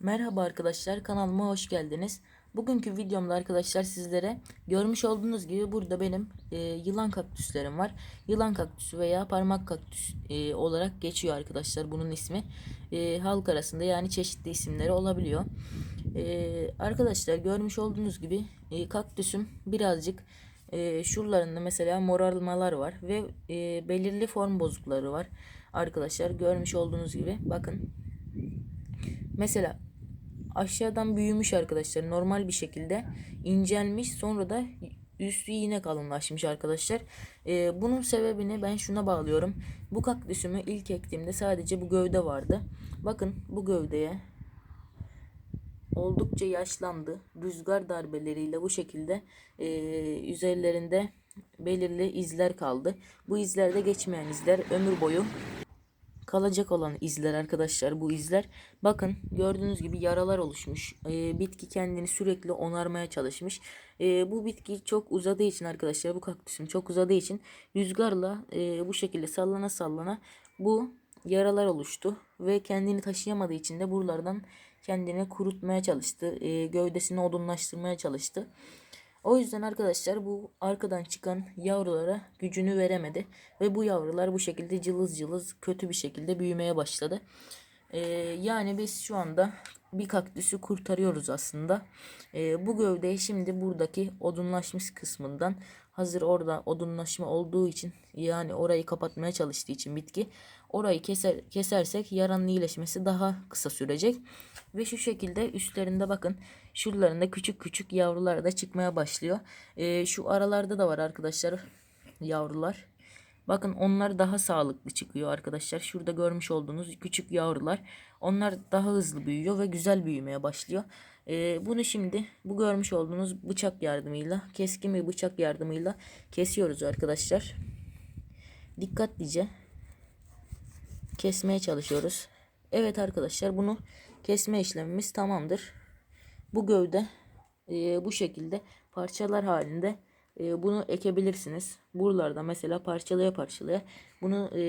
Merhaba arkadaşlar kanalıma hoş geldiniz. Bugünkü videomda arkadaşlar sizlere görmüş olduğunuz gibi burada benim e, yılan kaktüslerim var. Yılan kaktüsü veya parmak kaktüs e, olarak geçiyor arkadaşlar bunun ismi. E, halk arasında yani çeşitli isimleri olabiliyor. E, arkadaşlar görmüş olduğunuz gibi e, kaktüsüm birazcık e, şuralarında mesela morarmalar var ve e, belirli form bozukları var. Arkadaşlar görmüş olduğunuz gibi bakın Mesela aşağıdan büyümüş arkadaşlar normal bir şekilde incelmiş sonra da üstü yine kalınlaşmış arkadaşlar. Ee, bunun sebebini ben şuna bağlıyorum. Bu kaktüsümü ilk ektiğimde sadece bu gövde vardı. Bakın bu gövdeye oldukça yaşlandı. Rüzgar darbeleriyle bu şekilde e, üzerlerinde belirli izler kaldı. Bu izlerde geçmeyen izler ömür boyu kalacak olan izler arkadaşlar bu izler. Bakın gördüğünüz gibi yaralar oluşmuş. Ee, bitki kendini sürekli onarmaya çalışmış. Ee, bu bitki çok uzadığı için arkadaşlar bu kaktüsüm çok uzadığı için rüzgarla e, bu şekilde sallana sallana bu yaralar oluştu. Ve kendini taşıyamadığı için de buralardan kendini kurutmaya çalıştı. E, gövdesini odunlaştırmaya çalıştı. O yüzden arkadaşlar bu arkadan çıkan yavrulara gücünü veremedi. Ve bu yavrular bu şekilde cılız cılız kötü bir şekilde büyümeye başladı. Ee, yani biz şu anda bir kaktüsü kurtarıyoruz aslında. Ee, bu gövdeyi şimdi buradaki odunlaşmış kısmından hazır orada odunlaşma olduğu için yani orayı kapatmaya çalıştığı için bitki orayı keser, kesersek yaranın iyileşmesi daha kısa sürecek. Ve şu şekilde üstlerinde bakın şuralarında küçük küçük yavrular da çıkmaya başlıyor. Ee, şu aralarda da var arkadaşlar yavrular. Bakın onlar daha sağlıklı çıkıyor arkadaşlar. Şurada görmüş olduğunuz küçük yavrular. Onlar daha hızlı büyüyor ve güzel büyümeye başlıyor. Ee, bunu şimdi bu görmüş olduğunuz bıçak yardımıyla keskin bir bıçak yardımıyla kesiyoruz arkadaşlar. Dikkatlice kesmeye çalışıyoruz. Evet arkadaşlar bunu kesme işlemimiz tamamdır. Bu gövde e, bu şekilde parçalar halinde e, bunu ekebilirsiniz. Buralarda mesela parçalaya parçalaya bunu e,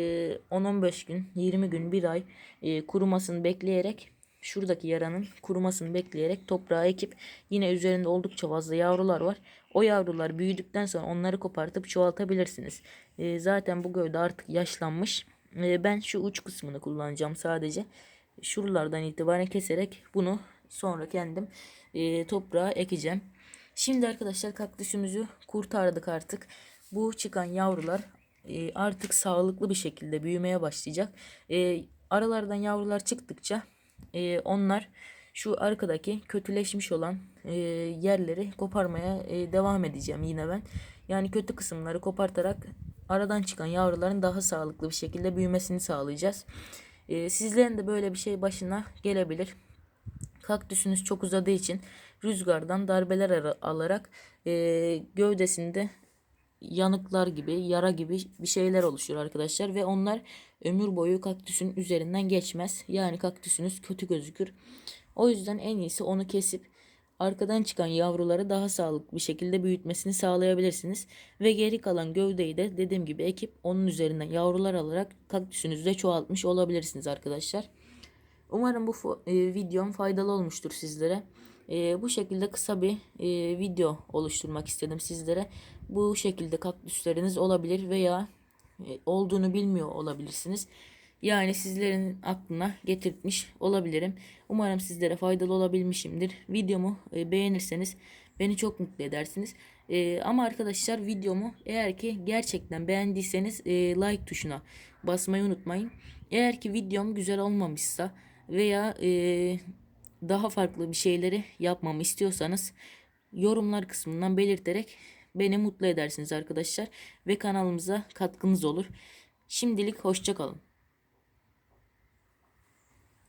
10-15 gün, 20 gün, 1 ay e, kurumasını bekleyerek şuradaki yaranın kurumasını bekleyerek toprağa ekip yine üzerinde oldukça fazla yavrular var. O yavrular büyüdükten sonra onları kopartıp çoğaltabilirsiniz. E, zaten bu gövde artık yaşlanmış. E, ben şu uç kısmını kullanacağım sadece. Şuralardan itibaren keserek bunu sonra kendim e, toprağa ekeceğim. Şimdi arkadaşlar kaktüsümüzü kurtardık artık. Bu çıkan yavrular e, artık sağlıklı bir şekilde büyümeye başlayacak. E, aralardan yavrular çıktıkça e, onlar şu arkadaki kötüleşmiş olan e, yerleri koparmaya e, devam edeceğim yine ben. Yani kötü kısımları kopartarak aradan çıkan yavruların daha sağlıklı bir şekilde büyümesini sağlayacağız. E, sizlerin de böyle bir şey başına gelebilir. Kaktüsünüz çok uzadığı için rüzgardan darbeler alarak e, gövdesinde yanıklar gibi, yara gibi bir şeyler oluşuyor arkadaşlar ve onlar ömür boyu kaktüsün üzerinden geçmez. Yani kaktüsünüz kötü gözükür. O yüzden en iyisi onu kesip arkadan çıkan yavruları daha sağlıklı bir şekilde büyütmesini sağlayabilirsiniz. Ve geri kalan gövdeyi de dediğim gibi ekip onun üzerinden yavrular alarak kaktüsünüzde çoğaltmış olabilirsiniz arkadaşlar. Umarım bu e, videom faydalı olmuştur sizlere. E, bu şekilde kısa bir e, video oluşturmak istedim sizlere. Bu şekilde kaktüsleriniz olabilir veya e, olduğunu bilmiyor olabilirsiniz. Yani sizlerin aklına getirtmiş olabilirim. Umarım sizlere faydalı olabilmişimdir. Videomu e, beğenirseniz beni çok mutlu edersiniz. E, ama arkadaşlar videomu eğer ki gerçekten beğendiyseniz e, like tuşuna basmayı unutmayın. Eğer ki videom güzel olmamışsa veya e, daha farklı bir şeyleri yapmamı istiyorsanız yorumlar kısmından belirterek beni mutlu edersiniz arkadaşlar ve kanalımıza katkınız olur. Şimdilik hoşçakalın.